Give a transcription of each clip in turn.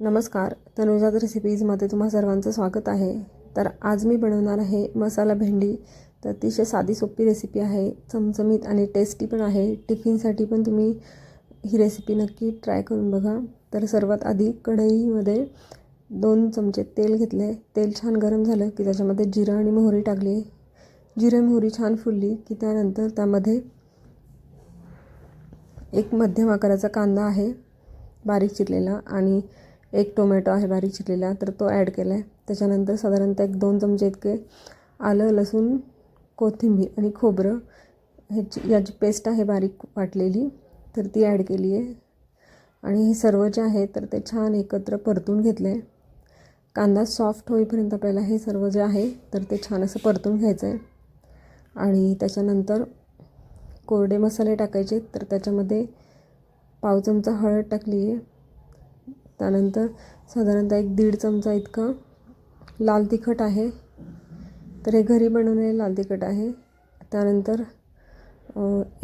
नमस्कार तनुजात रेसिपीजमध्ये तुम्हा सर्वांचं स्वागत आहे. तर आज मी बनवणार आहे मसाला भेंडी. तर अतिशय साधी सोपी रेसिपी आहे. चमचमीत आणि टेस्टी पण आहे. टिफिनसाठी पण तुम्ही ही रेसिपी नक्की ट्राय करून बघा. तर सर्वात आधी कढईमध्ये दोन चमचे तेल घेतले. तेल छान गरम झालं की त्याच्यामध्ये जिरं आणि मोहरी टाकली. जिरं मोहरी छान फुलली की त्यानंतर त्यामध्ये एक मध्यम आकाराचा कांदा आहे बारीक चिरलेला आणि एक टोमॅटो आहे बारीक चिरलेला तर तो ॲड केला आहे त्याच्यानंतर साधारणतः एक दोन चमचे इतके आलं लसूण कोथिंबीर आणि खोबरं. ह्याची याची पेस्ट आहे बारीक वाटलेली तर ती ॲड केली आहे. आणि हे सर्व जे आहे तर ते छान एकत्र परतून घेतलं आहे कांदा सॉफ्ट होईपर्यंत आपल्याला हे सर्व जे आहे तर ते छान असं परतून घ्यायचं आहे आणि त्याच्यानंतर कोरडे मसाले टाकायचे तर त्याच्यामध्ये पाव चमचा हळद टाकली आहे त्यानंतर साधारणतः एक दीड चमचा इतकं लाल तिखट आहे. तर हे घरी बनवलेले लाल तिखट आहे. त्यानंतर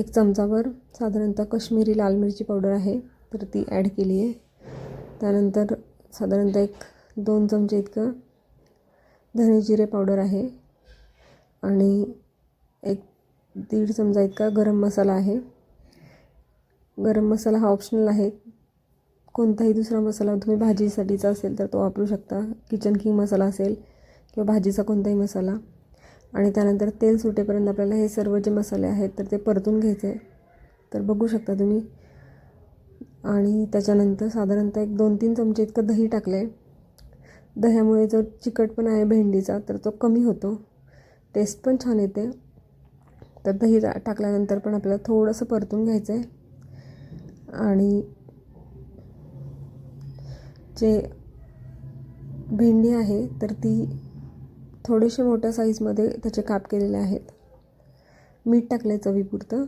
एक चमचाभर साधारणतः कश्मीरी लाल मिरची पावडर आहे. तर ती ॲड केली आहे. त्यानंतर साधारणतः एक दोन चमचे इतकं धने जिरे पावडर आहे. आणि एक दीड चमचा इतका गरम मसाला आहे. गरम मसाला हा ऑप्शनल आहे. कोणताही दुसरा मसाला तुम्ही भाजीसाठीचा असेल तर तो वापरू शकता. किचन किंग मसाला असेल किंवा भाजीचा कोणताही मसाला. आणि त्यानंतर तेल सुटेपर्यंत आपल्याला हे सर्व जे मसाले आहेत तर ते परतून घ्यायचे. तर बघू शकता तुम्ही. आणि त्याच्यानंतर साधारणतः एक दोन तीन चमचे इतकं दही टाकलं आहे दह्यामुळे जो चिकटपणा आहे भेंडीचा तर तो कमी होतो. टेस्ट पण छान येते. तर दही टाकल्यानंतर पण आपल्याला थोडंसं परतून घ्यायचं आहे आणि जे भेंडी आहे तर ती थोडेसे मोठ्या साईजमध्ये त्याचे काप केलेले आहेत. मीठ टाकलं आहे चवीपुरतं.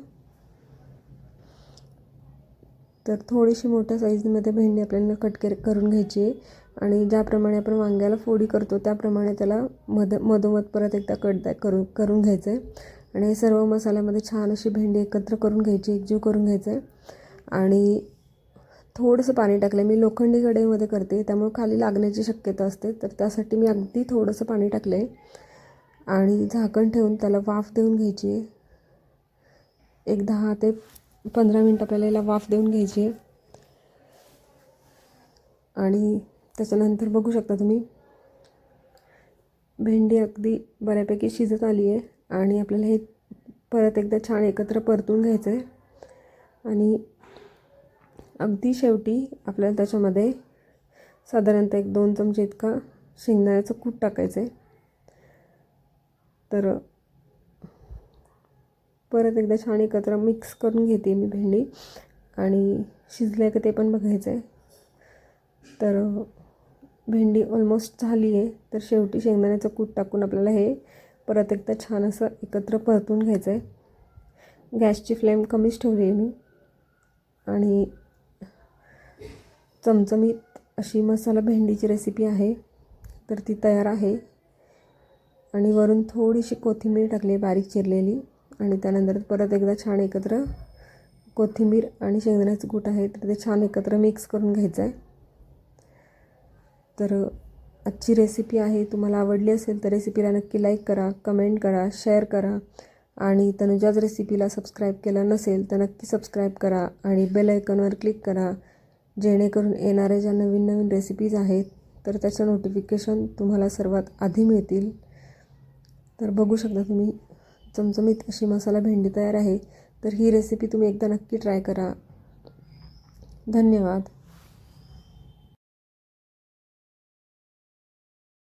तर थोडीशी मोठ्या साईजमध्ये भेंडी आपल्याला कट के करून घ्यायची आहे. आणि ज्याप्रमाणे आपण वांग्याला फोडी करतो त्याप्रमाणे त्याला मध मधोमध परत एकदा कट करून करून घ्यायचं आहे आणि सर्व मसाल्यामध्ये छान अशी भेंडी एकत्र करून घ्यायची एकजीव करून घ्यायचं आहे आणि थोडंसं पाणी टाकलं मी लोखंडी कढईमध्ये करते त्यामुळे खाली लागण्याची शक्यता असते. तर त्यासाठी मी अगदी थोडंसं पाणी टाकलं आहे आणि झाकण ठेवून त्याला वाफ देऊन घ्यायची. आहे एक दहा ते पंधरा मिनटं आपल्याला याला वाफ देऊन घ्यायची आहे. आणि त्याच्यानंतर बघू शकता तुम्ही भेंडी अगदी बऱ्यापैकी शिजत आली आहे. आणि आपल्याला हे परत एकदा छान एकत्र परतून घ्यायचं आहे आणि अगदी शेवटी आपल्याला त्याच्यामध्ये साधारणतः एक दोन चमचे इतका शेंगदाण्याचं कूट टाकायचं आहे. तर परत एकदा छान एकत्र मिक्स करून घेते मी भेंडी आणि शिजलं आहे का ते पण बघायचं आहे. तर भेंडी ऑलमोस्ट झाली आहे तर शेवटी शेंगदाण्याचं कूट टाकून आपल्याला हे परत एकदा छान असं एकत्र परतून घ्यायचं आहे. गॅसची फ्लेम कमीच ठेवली आहे मी. आणि चमचमीत अशी मसाला भेंडीची रेसिपी आहे. तर ती तयार आहे. आणि वरून थोडीशी कोथिंबीर टाकली बारीक चिरलेली. आणि त्यानंतर परत एकदा छान एकत्र कोथिंबीर आणि शेंगदाण्याचं कूट आहे तर ते छान एकत्र मिक्स करून घ्यायचं आहे तर आजची रेसिपी आहे. तुम्हाला आवडली असेल तर रेसिपीला नक्की लाईक करा कमेंट करा शेअर करा. आणि तनुजाज रेसिपीला सबस्क्राईब केलं नसेल तर नक्की सबस्क्राईब करा. आणि बेल आयकॉनवर क्लिक करा. जेणेकरून येणाऱ्या ज्या नवीन नवीन रेसिपीज आहेत तर त्याचं नोटिफिकेशन तुम्हाला सर्वात आधी मिळतील. तर बघू शकता तुम्ही चमचमीत अशी मसाला भेंडी तयार आहे. तर ही रेसिपी तुम्ही एकदा नक्की ट्राय करा. धन्यवाद.